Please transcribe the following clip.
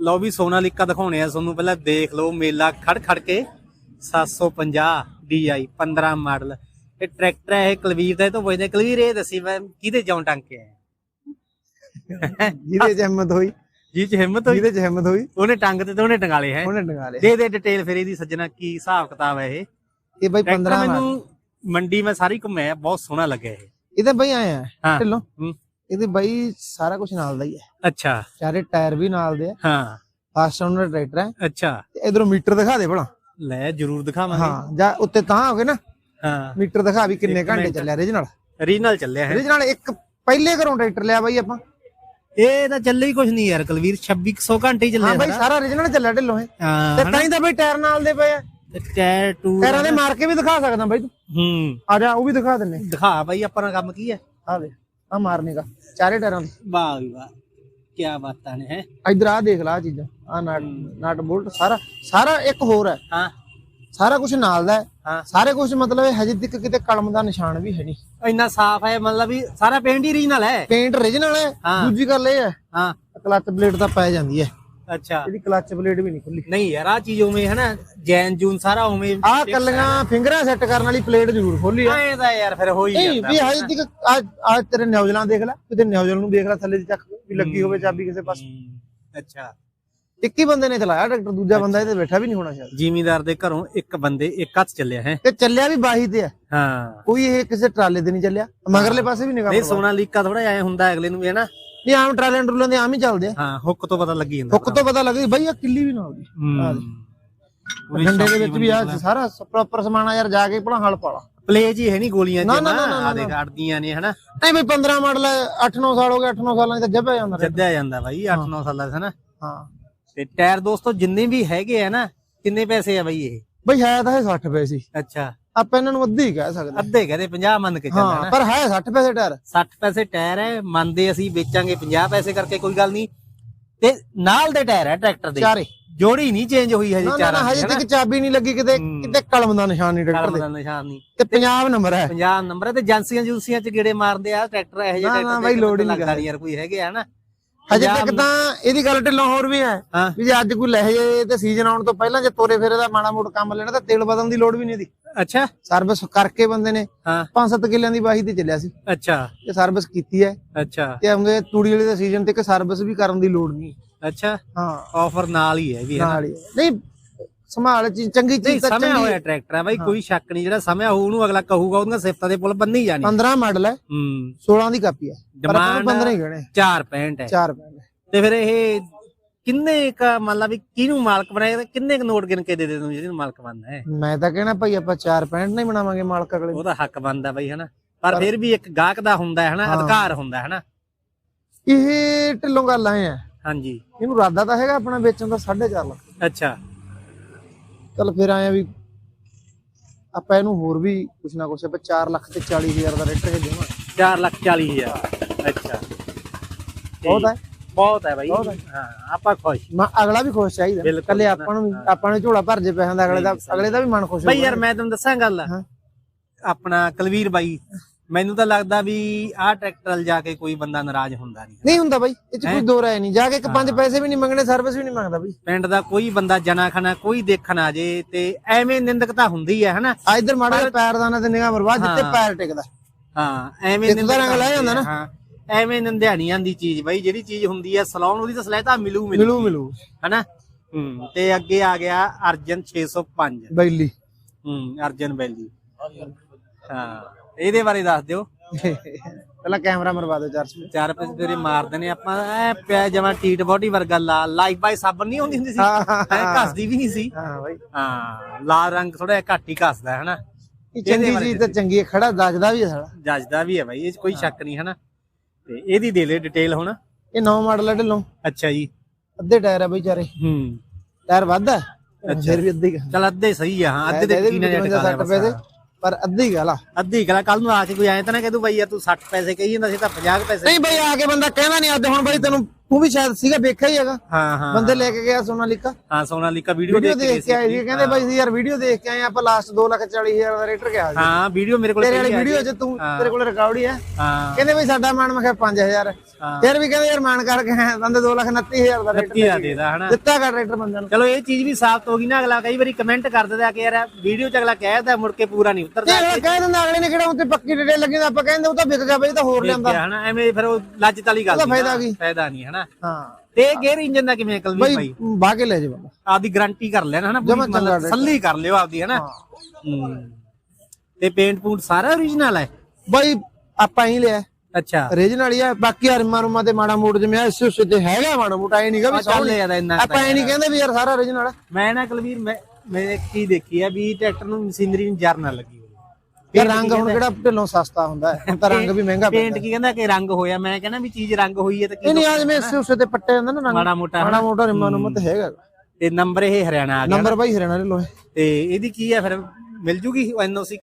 ਲਓ ਵੀ ਸੋਨਾਲੀਕਾ ਦਿਖਾਉਣੇ ਆ ਤੁਹਾਨੂੰ ਪਹਿਲਾਂ ਦੇਖ ਲਓ ਮੇਲਾ ਖੜ ਖੜ ਕੇ 750 DI 15 ਮਾਡਲ। ਇਹ ਟਰੈਕਟਰ ਹੈ ਇਹ ਕਲਵੀਰ ਦਾ ਇਹ ਤੋਂ ਪੁੱਛਦੇ ਕਲਵੀਰ ਇਹ ਦੱਸੀ ਮੈਂ ਕਿਹਦੇ ਜਾਉਂ ਟੰਗ ਕੇ ਆਇਆ ਜਿਹਦੇ ਚ ਹਿੰਮਤ ਹੋਈ। ਜੀ ਚ ਹਿੰਮਤ ਹੋਈ? ਜਿਹਦੇ ਚ ਹਿੰਮਤ ਹੋਈ। ਉਹਨੇ ਟੰਗ ਤੇ ਤੇ ਉਹਨੇ ਟੰਗਾਲੇ ਹੈ। ਉਹਨੇ ਡੰਗਾ ਲਿਆ ਦੇ ਦੇ ਡਿਟੇਲ ਫਿਰ ਇਹਦੀ ਸੱਜਣਾ ਕੀ ਹਿਸਾਬ ਕਿਤਾਬ ਹੈ ਇਹ? ਇਹ ਬਾਈ ਟਰੈਕਟਰ 15 ਮੈਨੂੰ ਮੰਡੀ ਮੈਂ ਸਾਰੀ ਘੁੰਮਿਆ ਬਹੁਤ ਸੋਹਣਾ ਲੱਗਿਆ ਇਹ। ਇਹਦੇ ਬਾਈ ਆਏ ਆ ਢਿੱਲੋਂ। ਹੂੰ। ਇਹਦੇ ਬਾਈ ਸਾਰਾ ਕੁਝ ਨਾਲ ਦਾ ਹੀ ਹੈ। ਅੱਛਾ। ਚਾਰੇ ਟਾਇਰ ਵੀ ਨਾਲ ਦੇ ਆ। ਹਾਂ। ਫਾਸਟ ਓਨਰ ਟਰੈਕਟਰ ਹੈ। ਅੱਛਾ। ਤੇ ਇਧਰੋਂ ਮੀਟਰ ਦਿਖਾ ਦੇ ਭਲਾ। ਲੈ ਜਰੂਰ ਦਿਖਾਵਾਂਗੇ। ਹਾਂ ਜਾਂ ਉੱਤੇ ਤਾਂ ਹੋ ਗਏ ਨਾ ਹਾਂ। ਮੀਟਰ ਦਿਖਾ ਵੀ ਕਿੰਨੇ ਘੰਟੇ। ਚੱਲਿਆ ਰੀਜਨਲ। ਰੀਨਲ ਚੱਲਿਆ ਹੈ। ਰੀਜਨਲ ਇੱਕ ਪਹਿਲੇ ਘਰੋਂ ਟਰੈਕਟਰ ਲਿਆ ਬਾਈ ਆਪਾਂ। ਇਹ ਤਾਂ ਚੱਲੇ ਹੀ ਕੁਝ ਨਹੀਂ ਯਾਰ ਕਲਵੀਰ 2600 ਘੰਟੇ ਹੀ ਚੱਲਿਆ ਹਾਂ ਬਾਈ ਸਾਰਾ। ਰੀਜਨਲ ਚੱਲਿਆ ਢਿੱਲੋਂ ਹਾਂ ਤੇ ਤਾਂ ਹੀ ਤਾਂ ਬਾਈ ਟਾਇਰ ਨਾਲ ਦੇ ਪਏ ਆ। ਟਾਇਰ ਟੂ ਟਾਇਰਾਂ ਦੇ ਮਾਰ ਕੇ ਵੀ ਦਿਖਾ ਸਕਦਾ ਬਾਈ ਤੂੰ। ਹੂੰ। ਆ ਜਾ ਉਹ ਵੀ ਦਿਖਾ ਦਿੰਨੇ। ਦਿਖਾ ਬਾਈ ਆਪਣਾ ਕੰਮ ਕੀ ਹੈ? ਆ ਦੇ ਆ ਮਾਰਨੇ ਦਾ ਚਾਰੇ ਟਾਇਰਾਂ ਦੇ ਵਾਹ ਵੀ ਵਾਹ ਕੀ ਬਾਤਾਂ ਨੇ ਹੈ? ਇਧਰ ਆ ਦੇਖ ਲਾ ਆ ਚੀਜ਼ਾਂ ਆ ਨਟ ਨਟ ਬੋਲਟ ਸਾਰਾ ਸਾਰਾ ਇੱਕ ਹੋਰ ਹੈ। ਹਾਂ। ਸਾਰਾ ਕੁਝ ਨਾਲ ਦਾ ਹੈ। ਹਾਂ। ਸਾਰੇ ਕੁਝ ਮਤਲਬ ਇਹ ਹਜੇ ਤੱਕ ਕਿਤੇ ਕਲਮ ਦਾ ਨਿਸ਼ਾਨ ਵੀ ਹੈ ਨਹੀਂ। ਇੰਨਾ ਸਾਫ਼ ਹੈ ਮਤਲਬ ਵੀ ਸਾਰਾ ਪੇਂਟ ਹੀ ਰੀਜਨਲ ਹੈ। ਪੇਂਟ origignal ਹੈ। ਹਾਂ। ਦੂਜੀ ਗੱਲ ਇਹ ਹੈ ਹਾਂ। ਕਲਚ ਪਲੇਟ ਤਾਂ ਪੈ ਜਾਂਦੀ ਹੈ। ਅੱਛਾ। ਇਹਦੀ ਕਲਚ ਪਲੇਟ ਵੀ ਨਹੀਂ ਖੁੱਲੀ। ਨਹੀਂ ਯਾਰ ਆ ਚੀਜ਼ ਉਵੇਂ ਹੈ ਨਾ ਜੈਨ ਜੂਨ ਸਾਰਾ ਉਵੇਂ ਆਹ ਕੱਲੀਆਂ ਫਿੰਗਰਾਂ ਸੈੱਟ ਕਰਨ ਵਾਲੀ ਪਲੇਟ ਜ਼ਰੂਰ ਖੋਲੀ ਹੈ ਐਂ ਦਾ ਯਾਰ ਫਿਰ ਹੋ ਹੀ ਨਹੀਂ ਵੀ ਹਜੇ ਤੱਕ ਆ ਆ ਤੇਰੇ ਨਿਊਜ਼ਲਾਂ ਦੇਖ ਲੈ ਕਿਤੇ ਨਿਊਜ਼ਲ ਨੂੰ ਦੇਖ ਲੈ ਥੱਲੇ ਦੀ ਚੱਕ ਵੀ ਲੱਗੀ ਹੋਵੇ ਚਾਬੀ ਕਿਸੇ ਪਾਸੇ। ਅੱਛਾ। ਇੱਕ ਹੀ ਬੰਦੇ ਨੇ ਚਲਾਇਆ ਟਰੈਕਟਰ ਦੂਜਾ ਬੰਦਾ ਇਹਦੇ ਬੈਠਾ ਵੀ ਨਹੀਂ ਹੋਣਾ ਸ਼ਾਇਦ। ਜ਼ਿਮੀਦਾਰ ਦੇ ਘਰੋਂ ਇੱਕ ਬੰਦੇ ਇੱਕ ਹੱਥ ਚੱਲਿਆ ਹੈ। ਤੇ ਚੱਲਿਆ ਵੀ ਬਾਹੀ ਤੇ ਹੈ ਹਾਂ। ਕੋਈ ਇਹ ਕਿਸੇ ਟਰਾਲੇ ਤੇ ਨਹੀਂ ਚੱਲਿਆ ਮਗਰਲੇ ਪਾਸੇ ਵੀ ਨਿਗਾਹ ਨਹੀਂ। ਸੋਨਾ ਲੀਕਾ ਥੋੜਾ ਐ ਹੁੰਦਾ ਅਗਲੇ ਨੂੰ ਵੀ ਹੈ ਨਾ ਨਹੀਂ ਆਮ ਟਰਾਲੇ ਟਰੂਲਾਂ ਦੇ ਆਮ ਹੀ ਚੱਲਦੇ ਆ। ਹਾਂ ਹੁੱਕ ਤੋਂ ਪਤਾ ਲੱਗੀ ਜਾਂਦਾ ਹੁੱਕ ਤੋਂ ਪਤਾ ਲੱਗਦਾ ਬਈ ਆ ਕਿੱਲੀ ਵੀ ਨਾ ਹੋਦੀ ਹੂੰ। ਡੰਡੇ ਦੇ ਵਿੱਚ ਵੀ ਆ ਸਾਰਾ ਪ੍ਰੋਪਰ ਸਮਾਨ ਆ ਯਾਰ ਜਾ ਕੇ ਭਲਾ ਹਲ ਪਾਲਾ। ਪਲੇ ਜੀ ਹੈ ਨਹੀਂ ਗੋਲੀਆਂ ਨਾ, ਚ ਨਾ, ਨਾ। ਨਾ, ਨਾ, ਆ ਦੇਖ ਅੜਦੀਆਂ ਨੇ ਹਨਾ। ਨਹੀਂ ਬਈ 15 ਮਾਡਲ 8-9 ਸਾਲ ਹੋ ਗਏ 8-9 ਸਾਲਾਂ ਦੀ ਤਾਂ ਜੱਬਿਆ ਜਾਂਦਾ ਰਿਹਾ। ਜੱਦਿਆ ਜਾਂਦਾ ਬਾਈ 8-9 ਸਾਲਾਂ ਦਾ ਹਨਾ। ਹਾਂ। ਤੇ ਟਾਇਰ ਦੋਸਤੋ ਜਿੰਨੇ ਵੀ ਹੈਗੇ ਆ ਨਾ ਕਿੰਨੇ ਪੈਸੇ ਆ ਬਾਈ ਇਹ? ਬਈ ਹੈ ਤਾਂ ਇਹ 60 ਪੈਸੇ ਅੱਛਾ। ਆਪਾਂ ਇਹਨਾਂ ਨੂੰ ਅੱਧੀ ਹੀ ਕਹਿ ਸਕਦੇ ਅੱਧੇ ਕਹਦੇ 50 ਮੰਨ ਕੇ ਚੱਲਣਾ ਹਾਂ ਨਾ। ਪਰ ਹੈ 60 ਪੈਸੇ ਟਾਇਰ। 60 ਪੈਸੇ ਟਾਇਰ ਹੈ ਮੰਨਦੇ ਅਸੀਂ ਵੇਚਾਂਗੇ 50 ਪੈਸੇ ਕਰਕੇ ਕੋਈ ਗੱਲ ਨਹੀਂ। ਤੇ ਨਾਲ ਦੇ ਟਾਇਰ ਹੈ ਟਰੈਕਟਰ ਦੇ। ਚਾਰੇ। ਜੋੜੀ ਨਹੀਂ ਚੇਂਜ ਹੋਈ ਹਜੇ ਨਾ ਨਾ ਚਾਰਾਂ ਨਾ ਹਜੇ? ਤੱਕ ਚਾਬੀ ਨਹੀਂ ਲੱਗੀ ਕਿਤੇ। ਹੂੰ। ਕਿਤੇ ਕਲਮ ਦਾ ਨਿਸ਼ਾਨ ਨਹੀਂ ਟਰੈਕਟਰ ਦੇ ਨਿਸ਼ਾਨ ਨਹੀਂ। ਤੇ ਪੰਜਾਬ ਨੰਬਰ ਹੈ। 50 ਨੰਬਰ ਹੈ ਤੇ ਏਜੰਸੀਆਂ ਜੂਸੀਆਂ ਚ ਗੇੜੇ ਮਾਰਦੇ ਆ ਟਰੈਕਟਰ ਇਹੋ ਜਿਹੇ ਨਾ, ਨਾ ਬਾਈ ਲੋੜ ਹੀ ਨਹੀਂ ਲੱਗਦਾ ਯਾਰ ਕੋਈ ਹੈਗੇ ਆ ਨਾ। ਹਜੇ ਪੰਜਾਬ ਤੱਕ ਤਾਂ ਇਹਦੀ ਗੱਲ ਢਿੱਲੋਂ ਹੋਰ ਵੀ ਹੈ ਹਾਂ। ਵੀ ਜੇ ਅੱਜ ਕੋਈ ਲੈ ਜੇ ਤੇ ਸੀਜ਼ਨ ਆਉਣ ਤੋਂ ਪਹਿਲਾਂ ਜੇ ਤੋਰੇ ਫੇਰੇ ਦਾ ਮਾੜਾ ਮੋੜ ਕੰਮ ਲੈਣਾ ਤਾਂ ਤੇਲ ਬਦਲਣ ਦੀ ਲੋੜ ਵੀ ਨਹੀਂ ਇਹਦੀ। ਅੱਛਾ। ਸਰਵਿਸ ਕਰਕੇ ਬੰਦੇ ਨੇ ਹਾਂ। 5-7 ਕਿੱਲਿਆਂ ਦੀ ਵਾਹੀ ਤੇ ਚੱਲਿਆ ਸੀ। ਅੱਛਾ। ਤੇ ਸਰਵਿਸ ਕੀਤੀ ਹੈ। ਅੱਛਾ। ਤੇ ਆਉਂਗੇ ਤੂੜੀ ਵਾਲੇ ਦੇ ਸੀਜ਼ਨ ਤੇ ਕਿ ਸਰਵਿਸ ਵੀ ਕਰਨ ਦੀ ਲੋੜ ਨਹੀਂ। ਅੱਛਾ। ਹਾਂ। ਆਫਰ ਨਾਲ ਹੀ ਹੈ ਵੀ ਨਾਲ ਹੀ। ਨਹੀਂ ਸੰਭਾਲ ਚੀਜ਼ ਚੰਗੀ ਚੀਜ਼ ਤਾਂ ਸਮਿਆ ਹੋਇਆ ਟਰੈਕਟਰ ਹੈ ਬਾਈ ਕੋਈ ਸ਼ੱਕ ਨਹੀਂ ਜਿਹੜਾ ਸਮਿਆ ਹੋਊ ਉਹਨੂੰ ਅਗਲਾ ਕਹੂਗਾ ਉਹਦੀਆਂ ਸਿਫਤਾਂ ਦੇ ਪੁੱਲ ਬੰਨੀ ਜਾਣੀ। 15 ਮਾਡਲ ਹੈ। ਹੂੰ। 16 ਦੀ ਕਾਪੀ ਹੈ। ਪਰ ਆਪਾਂ ਨੂੰ Demand 15 ਹੀ ਗਣੇ। 465 ਹੈ। 4 ਪੈਂਦੇ ਤੇ ਫਿਰ ਇਹ ਕਿੰਨੇ ਕ ਮੰਨ ਲਾ ਵੀ ਕਿਹਨੂੰ ਮਾਲਕ ਬਣਾਇਆ ਕਿੰਨੇ ਕ ਨੋਟ ਗਿਣ ਕੇ ਦੇ ਦੇ ਤੂੰ ਜਿਹਨੂੰ ਮਾਲਕ ਬਣਨਾ ਹੈ? ਮੈਂ ਤਾਂ ਕਹਿਣਾ ਭਾਈ ਆਪਾਂ 4 ਪੈਂਟ ਨਹੀਂ ਬਣਾਵਾਂਗੇ ਮਾਲਕ ਅਗਲੇ। ਉਹਦਾ ਹੱਕ ਬਣਦਾ ਬਈ ਹਨਾ? ਪਰ ਫਿਰ ਵੀ ਇੱਕ ਗਾਹਕ ਦਾ ਹੁੰਦਾ ਹੈ ਹਨਾ? ਹਾਂ। ਅਧਿਕਾਰ ਹੁੰਦਾ ਹੈ ਹਨਾ? ਇਹ ਢਿੱਲੋਂ ਗੱਲ ਆਏ ਆ ਹਾਂਜੀ। ਇਹਨੂੰ ਇਰਾਦਾ ਤਾਂ ਹੈਗਾ ਆਪਣਾ ਵੇਚਣ ਦਾ 4.5 ਲੱਖ। ਅੱਛਾ। ਚਲ ਫਿਰ ਆਏ ਆ ਵੀ ਆਪਾਂ ਇਹਨੂੰ ਹੋਰ ਵੀ ਕੁਛ ਨਾ ਕੁਛ ਆਪਾਂ 4 ਲੱਖ ਤੇ 40 ਹਜ਼ਾਰ ਦਾ ਰੇਟ ਇਹ ਦੇਵਾਂ 4 ਲੱਖ 40 ਹਜ਼ਾਰ। ਅੱਛਾ। ਬਹੁਤ ਹੈ। ਬਹੁਤ ਹੈ ਬਾਈ। ਬਹੁਤ ਹੈ। ਹਾਂ ਆਪਾਂ ਖੁਸ਼। ਮੈਂ ਅਗਲਾ ਵੀ ਖੁਸ਼ ਚਾਹੀਦਾ। ਬਿਲਕੁਲ। ਕੱਲੇ ਆਪਾਂ ਨੂੰ ਵੀ ਆਪਾਂ ਨੂੰ ਝੋਲਾ ਭਰ ਜੇ ਪੈਸਿਆਂ ਦਾ ਅਗਲੇ ਦਾ ਅਗਲੇ ਦਾ ਵੀ ਮਨ ਖੁਸ਼ ਬਈ ਯਾਰ ਮੈਂ ਤੁਹਾਨੂੰ ਦੱਸਾਂ ਗੱਲ। ਹਾਂ। ਆਪਣਾ ਕਲਵੀਰ ਬਾਈ ਮੈਨੂੰ ਤਾਂ ਲੱਗਦਾ ਵੀ ਆਹ ਟਰੈਕਟਰ ਵੱਲ ਜਾ ਕੇ ਕੋਈ ਬੰਦਾ ਨਾਰਾਜ਼ ਹੁੰਦਾ ਨਹੀਂ। ਨਹੀਂ ਹੁੰਦਾ ਬਾਈ ਇਹ ਚ ਕੋਈ ਦੋ ਰਾਏ ਨਹੀਂ। ਜਾ ਕੇ ਇੱਕ ਪੰਜ ਪੈਸੇ ਵੀ ਨਹੀਂ ਮੰਗਣੇ ਸਰਵਿਸ ਵੀ ਨਹੀਂ ਮੰਗਦਾ ਬਾਈ। ਪਿੰਡ ਦਾ ਕੋਈ ਬੰਦਾ ਜਨਾ ਖਣਾ ਕੋਈ ਦੇਖਣ ਆ ਜੇ ਤੇ ਐਵੇਂ ਨਿੰਦਕਤਾ ਹੁੰਦੀ ਹੈ ਹਨਾ? ਆ ਇਧਰ ਮਾੜਾ ਜਿਹਾ ਪੈਰਦਾਨਾ ਤੇ ਨਿਗਾਹ ਮਰਵਾ ਜਿੱਤੇ ਹਾਂ। ਪੈਰ ਟਿਕਦਾ। ਹਾਂ ਐਵੇਂ ਦਾ ਰੰਗ ਲੈ ਜਾਂਦਾ ਨਾ। ਹਾਂ। ਐਵੇਂ ਨਿੰਦਿਆ ਨਹੀਂ ਜਾਂਦੀ ਚੀਜ਼ ਬਾਈ ਜਿਹੜੀ ਚੀਜ਼ ਹੁੰਦੀ ਹੈ ਸਲਾਉਣ ਉਹਦੀ ਤਾਂ ਸਲਾਹਤਾ ਮਿਲੂ ਮਿਲੂ ਮਿਲੂ ਮਿਲੂ। ਹਨਾ? ਹੂੰ। ਤੇ ਅੱਗੇ ਆ ਗਿਆ ਅਰਜਨ 605 ਬੈਲੀ। ਹੂੰ ਅਰਜਨ ਬੈਲੀ। ਹਾਂ ਇਹਦੇ ਬਾਰੇ ਦੱਸ ਦਿਓ। ਪਹਿਲਾਂ ਕੈਮਰਾ ਮਰਵਾ ਦਿਓ ਚਾਰ ਚਾਰ ਪੈਸੇ ਤੇਰੇ ਮਾਰਦੇ ਨੇ ਆਪਾਂ ਐ ਪਿਆ ਜਮਾ ਟੀਟ ਬੋਡੀ ਵਰਗਾ ਲਾਲ ਲਾਈਫ ਬਾਈ ਸਾਬਣ ਨਹੀਂ ਹੁੰਦੀ ਹੁੰਦੀ ਸੀ? ਐ। ਘਸਦੀ ਵੀ ਨਹੀਂ ਸੀ? ਹਾਂ ਬਾਈ। ਹਾਂ ਲਾਲ ਰੰਗ ਥੋੜਾ ਘੱਟ ਹੀ ਘਸਦਾ ਹੈ ਹਨਾ? ਇਹ ਚੰਗੀ ਚੀਜ਼ ਤਾਂ ਚੰਗੀ ਹੈ ਖੜਾ ਦੱਜਦਾ ਵੀ ਹੈ ਸਾਲਾ। ਜੱਜਦਾ ਵੀ ਹੈ ਬਾਈ ਇਹ ਕੋਈ ਸ਼ੱਕ ਨਹੀਂ ਹਨਾ? ਤੇ ਇਹਦੀ ਦੇ ਲੈ ਡਿਟੇਲ ਹੁਣ। ਇਹ ਨੌ ਮਾਡਲ ਹੈ ਢਿੱਲੋਂ। ਅੱਛਾ ਜੀ। ਅੱਧੇ ਟਾਇਰ ਹੈ ਬਾਈ ਚਾਰੇ। ਹੂੰ। ਟਾਇਰ ਵੱਧ ਹੈ ਫਿਰ ਵੀ ਅੱਧੇ ਹੀ ਹੈ। ਚਲ ਅੱਧੇ ਸਹੀ ਆ ਹਾਂ ਅੱਧੇ ਇਹਦੇ ਤੇ ਵੀ ਕੀਨਾ ਜਿਹਾ 55 ਟਿਕਾ ਲਿਆ 60 ਪੈਸੇ ਪਰ ਅੱਧੇ ਗਾਲਾ ਅੱਧੀ ਕਲਾ ਕੱਲ ਨੂੰ ਆ ਕੇ ਕੋਈ ਐਂ ਤਾਂ ਨਾ ਕਹਿ ਦੂ ਬਾਈ ਯਾਰ ਤੂੰ 60 ਪੈਸੇ ਕਹੀ ਜਾਂਦਾ ਸੀ ਤਾਂ 50 ਪੈਸੇ ਨਹੀਂ ਬਾਈ ਆ ਕੇ ਬੰਦਾ ਕਹਿੰਦਾ ਨਹੀਂ ਅੱਜ ਹੁਣ ਬਾਈ ਤੈਨੂੰ ਤੂੰ ਵੀ ਸ਼ਾਇਦ ਸੀਗਾ ਵੇਖਿਆ ਹੀ ਹੈਗਾ। ਹਾਂ ਹਾਂ ਬੰਦੇ ਲੈ ਕੇ ਗਿਆ ਸੋਨਾਲੀਕਾ। ਹਾਂ ਸੋਨਾਲੀਕਾ ਵੀਡੀਓ ਵੀਡੀਓ ਦੇਖ ਕੇ ਆਏ ਸੀ ਕਹਿੰਦੇ ਬਾਈ ਯਾਰ ਵੀਡੀਓ ਦੇਖ ਕੇ ਆਏ ਆਪਾਂ ਲਾਸਟ 2 ਲੱਖ 40 ਹਜ਼ਾਰ ਦਾ ਰੇਟਰ ਗਿਆ ਸੀ ਹਾਂ ਵੀਡੀਓ ਮੇਰੇ ਕੋਲ ਤੇਰੇ ਵਾਲੀ ਵੀਡੀਓ। 'ਚ ਤੂੰ। ਤੇਰੇ ਕੋਲ ਰਿਕਾਰਡ ਹੀ ਹੈ। ਹਾਂ। ਕਹਿੰਦੇ ਬਈ ਸਾਡਾ ਮਾਨ ਮੈਂ ਕਿਹਾ 5000 ਹਾਂ। ਫਿਰ ਵੀ ਕਹਿੰਦੇ ਯਾਰ ਮਾਨ ਕਰਕੇ ਬੰਦੇ 2 ਲੱਖ 29000 ਦਾ ਰੇਟਰ ਆ ਦੇਦਾ ਹਨਾ। ਦਿੱਤਾ ਕਰ ਰੇਟਰ ਬੰਦਿਆਂ ਨੂੰ। ਚਲੋ ਇਹ ਚੀਜ਼ ਵੀ ਸਾਫ਼ ਹੋ ਗਈ ਨਾ ਅਗਲਾ ਕਈ ਵਾਰੀ ਕਮੈਂਟ ਕਰ ਦਿੰਦਾ ਕਿ ਯਾਰ ਵੀਡੀਓ ਚ ਅਗਲਾ ਕਹਿਦਾ ਮੁੜ ਕੇ ਪੂਰਾ ਨਹੀਂ ਉਤਰਦਾ। ਅਗਲਾ ਕਹਿ ਦਿੰਦਾ ਅਗਲੇ ਨੇ ਕਿਹੜਾ ਉੱਤੇ ਪੱਕੀ ਡਿਟੇਲ ਲੱਗੀ ਤਾਂ ਆਪਾਂ ਕਹਿੰਦੇ ਉਹ ਤਾਂ ਵਿਕ ਗਿਆ ਬਈ ਇਹ ਤਾਂ ਹੋਰ ਲਿਆਂਦਾ। ਹਨਾ ਐਵੇਂ ਫਿਰ ਉਹ ਲੱਜ ਵਾਲੀ ਗੱਲ ਫਾਇਦਾ ਕੀ? ਫਾਇਦਾ ਨਹੀਂ ਹਨਾ। ਹਾਂ। ਤੇ ਗੇਅਰ ਇੰਜਨ ਦਾ ਕਿਵੇਂ ਅਕਲ ਵੀ ਭਾਈ? ਕੇ ਲੈ ਜਾ ਬੰਦਾ ਆਪਦੀ ਗਾਰੰਟੀ ਕਰ ਲੈਣਾ ਹਨਾ ਪੂਰੀ ਮਤਲਬ ਰੇਟ। ਸੱਲੀ ਕਰ ਲਿਓ ਆਪਦੀ ਹਨਾ? ਹੂੰ। ਤੇ ਪੇਂਟ ਪੂੰਟ ਸਾਰਾ ਓਰੀਜਨਲ ਹੈ? ਬਈ ਆਪਾਂ ਹੀ ਲਿਆ। ਅੱਛਾ। ਰੀਜਨ ਵਾਲੀ ਆ ਬਾਕੀ ਅਰਮਾ ਰੁਮਾ ਤੇ ਮਾੜਾ ਮੋੜ ਜਿਵੇਂ ਇਸੇ ਉਸੇ ਤੇ ਹੈਗਾ ਮਾੜਾ ਮੋਟਾ ਇਹ ਨਹੀਂਗਾ ਵੀ ਸੌਣ ਕੁ ਆਪਾਂ ਇਹ ਨਹੀਂ ਕਹਿੰਦੇ ਵੀ ਯਾਰ ਸਾਰਾ ਵਾਲਾ ਮੈਂ ਨਾ ਕੁਲਵੀਰ ਮੈਂ ਮੈਂ ਚੀਜ਼ ਦੇਖੀ ਆ ਵੀ ਟਰੈਕਟਰ ਨੂੰ ਮਸ਼ੀਨਰੀ ਨੂੰ ਜਰ ਨਾ ਲੱਗੀ। ਇਹ ਰੰਗ ਹੁਣ ਕਿਹੜਾ ਢਿੱਲੋਂ ਸਸਤਾ ਹੁੰਦਾ ਹੈ? ਹੁਣ ਤਾਂ ਰੰਗ ਵੀ ਮਹਿੰਗਾ ਪੈਂਦਾ। ਪੇਂਟ ਕੀ ਕਹਿੰਦਾ ਕਿ ਰੰਗ ਹੋਇਆ? ਮੈਂ ਕਹਿੰਦਾ ਵੀ ਚੀਜ਼ ਰੰਗ ਹੋਈ ਹੈ ਤਾਂ ਕੀ ਨਹੀਂ ਆ ਜਿਵੇਂ ਇਸੇ ਉਸੇ ਤੇ ਪੱਟੇ ਜਾਂਦਾ ਨਾ ਰੰਗ ਮਾੜਾ ਮੋਟਾ ਮਾੜਾ ਮੋਟਾ ਰਿਮਾ ਨੂੰ ਤੇ ਹੈਗਾ। ਤੇ ਨੰਬਰ ਇਹ ਹਰਿਆਣਾ ਆ ਗਿਆ ਨੰਬਰ ਬਾਈ ਹਰਿਆਣਾ ਦੇ ਲੋਏ ਤੇ ਇਹਦੀ ਕੀ ਹੈ ਫਿਰ? ਮਿਲ ਜੂਗੀ? ਐਨਓਸੀ